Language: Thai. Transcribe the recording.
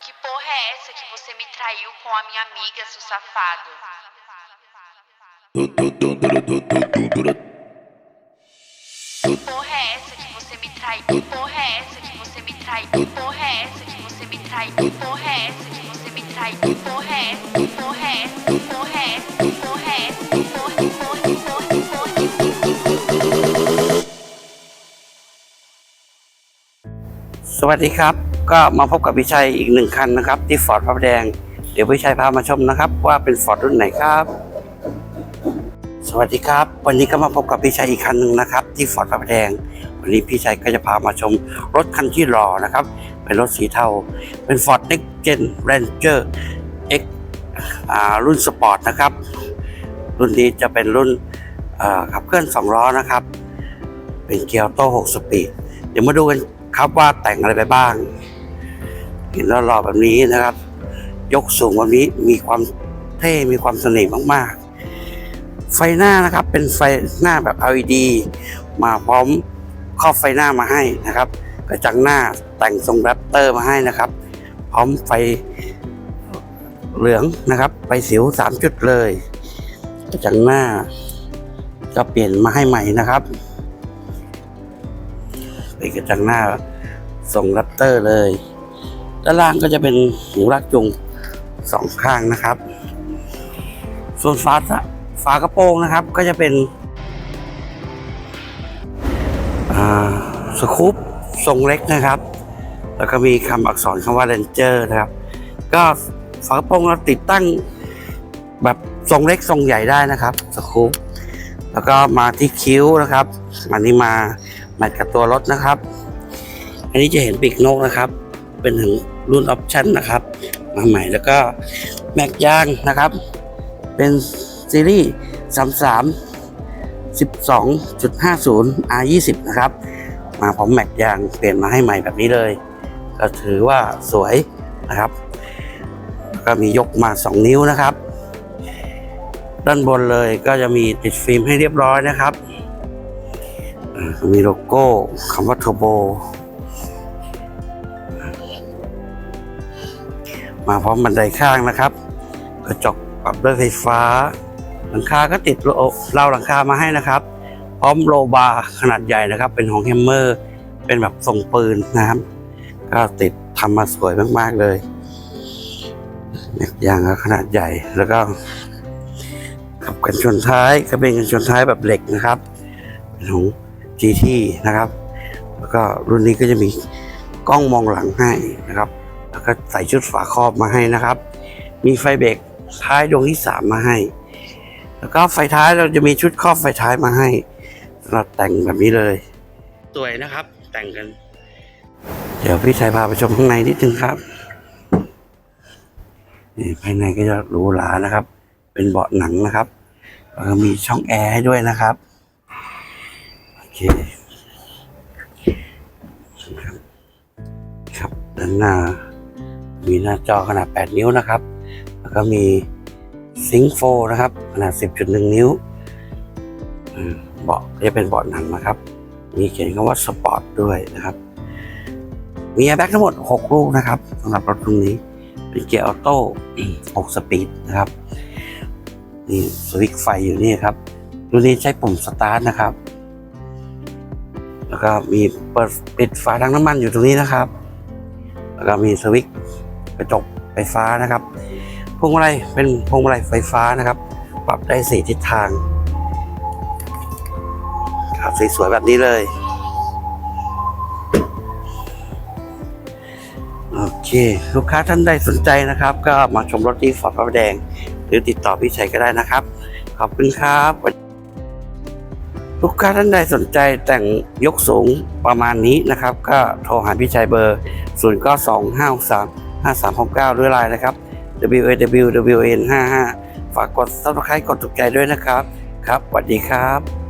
Que porra é essa que você me traiu com a minha amiga, seu safado? Que porra é essa que você me traiu? Que porra é essa que você me traiu? Que porra é essa que você me traiu? Que porra é essa que você me traiu? Que porra é essa? Que porra é essa? Que porra é essa? สวัสดีครับ ก็มาพบกับพี่ชัยอีกหนึ่งคันนะครับ ที่ฟอร์ดพระประแดง เดี๋ยวพี่ชัยพามาชมนะครับ ว่าเป็นฟอร์ดรุ่นไหนครับ สวัสดีครับ วันนี้ก็มาพบกับพี่ชัยอีกคันหนึ่งนะครับ ที่ฟอร์ดพระประแดง วันนี้พี่ชัยก็จะพามาชมรถคันที่รอนะครับ เป็นรถสีเทา เป็น Ford Next Gen Ranger X อ่ารุ่นสปอร์ตนะครับ รุ่นนี้จะเป็นรุ่นขับเคลื่อน2ล้อนะครับ เป็นเกียร์โต้6สปีด เดี๋ยวมาดูกัน ครับว่าแต่งอะไรไปบ้าง เห็นหล่อแบบนี้นะครับ ยกสูงแบบนี้มีความเท่มีความเสน่ห์มากๆ ไฟหน้านะครับเป็นไฟหน้าแบบ LED มาพร้อมครอบไฟหน้ามาให้นะครับกระจังหน้าแต่งทรงแรปเตอร์มาให้นะครับ พร้อมไฟเหลืองนะครับไฟสิวสามจุดเลยกระจังหน้าก็เปลี่ยนมาให้ใหม่นะครับ เป็นกระจังหน้าทรงแรปเตอร์เลย ด้านล่างก็จะเป็นหูลากจุงสองข้างนะครับ ส่วนฝาฝากระโปรงนะครับ ก็จะเป็นสคูปทรงเล็กนะครับ แล้วก็มีคำอักษรคำว่า Ranger นะครับ ก็ฝากระโปรงเราติดตั้งแบบทรงเล็กทรงใหญ่ได้นะครับสคูปแล้วก็มาที่คิ้วนะครับ อันนี้มา มทกับตัวรถนะครับ อันนี้จะเห็นปีกนกนะครับ เป็นถึงรุ่นออปชั่นนะครับ มาใหม่แล้วก็แม็กยางนะครับ เป็นซีรีส์ 33 12.50 R20 นะครับ มาพร้อมแม็กยางเปลี่ยนมาให้ใหม่แบบนี้เลย ก็ถือว่าสวยนะครับ ก็มียกมา 2 นิ้วนะครับ ด้านบนเลยก็จะมีติดฟิล์มให้เรียบร้อยนะครับ มีโลโก้คำว่าเทอร์โบ มาพร้อมบันไดข้างนะครับ กระจกปรับด้วยไฟฟ้า หลังคาก็ติดโลราวหลังคามาให้นะครับ พร้อมโลบาร์ขนาดใหญ่นะครับ เป็นของแฮมเมอร์ เป็นแบบทรงปืนนะครับ ก็ติดทำมาสวยมากๆเลยแม็กยางก็ขนาดใหญ่แล้วก็ขับกันชนท้ายก็เป็นกันชนท้ายแบบเหล็กนะครับเป็นของ GT นะครับ แล้วก็รุ่นนี้ก็จะมีกล้องมองหลังให้นะครับ แล้วก็ใส่ชุดฝาครอบมาให้นะครับ มีไฟเบรกท้ายดวงที่สามมาให้ แล้วก็ไฟท้ายเราจะมีชุดครอบไฟท้ายมาให้สำหรับแต่งแบบนี้เลยสวยนะครับ แต่งกัน เดี๋ยวพี่ชายพาไปชมข้างในนิดนึงครับนี่ภายในก็จะหรูหรานะครับ เป็นเบาะหนังนะครับแล้วก็มีช่องแอร์ให้ด้วยนะครับโอ เคครับครับด้านหน้า มีหน้าจอขนาด 8 นิ้วนะครับ แล้วก็มีซิงโฟนะครับ ขนาด 10.1 นิ้วเบาะจะเป็นเบาะหนังนะครับ มีเขียนคำว่าสปอร์ตด้วยนะครับ มีแอร์แบ็กทั้งหมด 6 ลูกนะครับสำหรับรถรุ่นนี้ เป็นเกียร์ออโต้6สปีดนะครับนี่สวิตช์ไฟอยู่นี่ครับรุ่นนี้ใช้ปุ่มสตาร์ทนะครับ แล้วก็มีเปิดปิดฝาถังน้ำมันอยู่ตรงนี้นะครับ แล้วก็มีสวิตช์กระจกไฟฟ้านะครับพวงมาลัยเป็นพวงมาลัยไฟฟ้านะครับ ปรับได้สี่ทิศทาง ครับสวยๆแบบนี้เลยโอเค ลูกค้าท่านใดสนใจนะครับ ก็มาชมรถที่ฟอร์ดพระประแดง หรือติดต่อพี่ชัยก็ได้นะครับ ขอบคุณครับ ลูกค้าท่านใดสนใจแต่งยกสูงประมาณนี้นะครับ ก็โทรหาพี่ชัยเบอร์ 0 9 2 5 6 3 5 3 6 9 ด้วยไลน์นะครับ w a w w n 5 5ฝากกด subscribe กดถูกใจด้วยนะครับ ครับสวัสดีครับ